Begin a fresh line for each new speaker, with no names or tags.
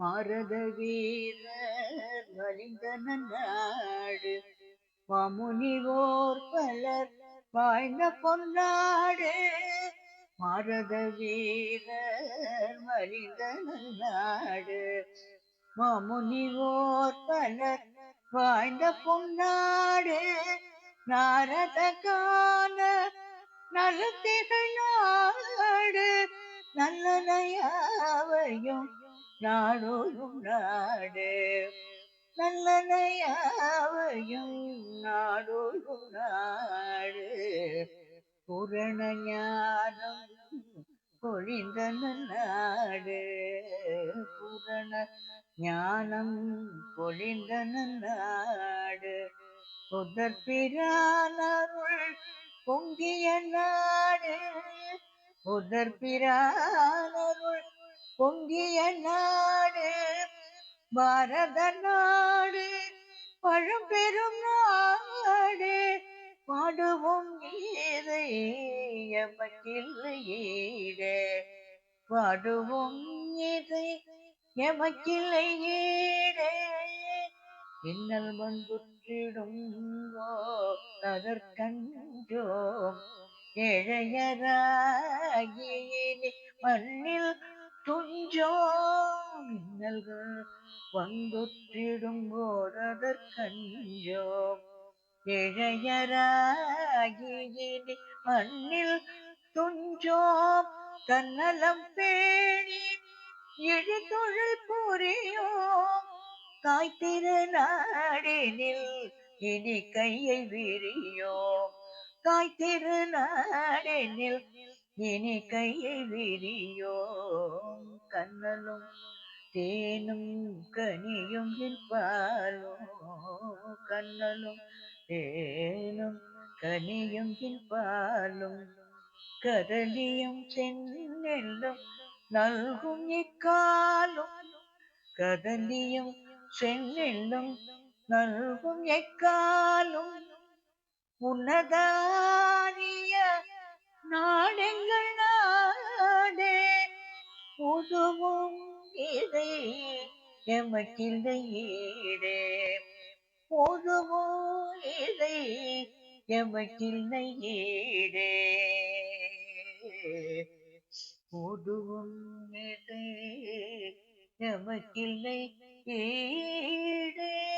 மாரத வீரர் வலிந்தன நாடு மாமுனிவோர் பலர் வாய்ந்த பொன்னாடு மாரத வீரர் மலிந்தன நாடு மாமுனிவோர் பலர் வாய்ந்த பொன்னாடு நாரத கால நல்ல திகழ்நாடு நல்லதையாவையும் நாடோயும் நாடு. நல்லனையாவையும் நாடோயும் நாடு. புரண ஞானம் பொழிந்த நாடு புரண ஞானம் பொழிந்த நாடு புதர் பிரானருள் பொங்கிய நாடு. புதர் பிரானருள் பொங்கிய நாடு பாரத நாடு பழம்பெரும் நாடு பாடுவோம் நீரை எமக்கில்லையீடு பாடுவோம் நீரை எமக்கில்லையீடு இன்னல் வந்துற்றிடும் அதற்கன்றோம் இழையராகியினி மண்ணில் துஞ்சோம் இன்னல்கள் வந்துற்றிடும் போதற்கஞ்சோம் இழையராகியினி மண்ணில் துஞ்சோம். தன்னலம் பேணி இழிதொழில் புரியோம். தாய் திருநாடினில் இனி கையை விரியோம். தாய் திருநாடினில் இனி கையை விரியோம் கண்ணலும் தேனும் கனியும் பாலும் கண்ணலும் தேனும் கனியும் பாலும் கதலியும் சென்னெல்லும் நல்கும் இக்காலும் கதலியும் சென்னெல்லும் நல்கும் எக்காலும் உன்னதாரிய நாடெங்கள் உதவும் இதை எமக்கில்லை ஈடே. இதை எமக்கில்லை ஈடே. இதை எமக்கில்லை ஈடே.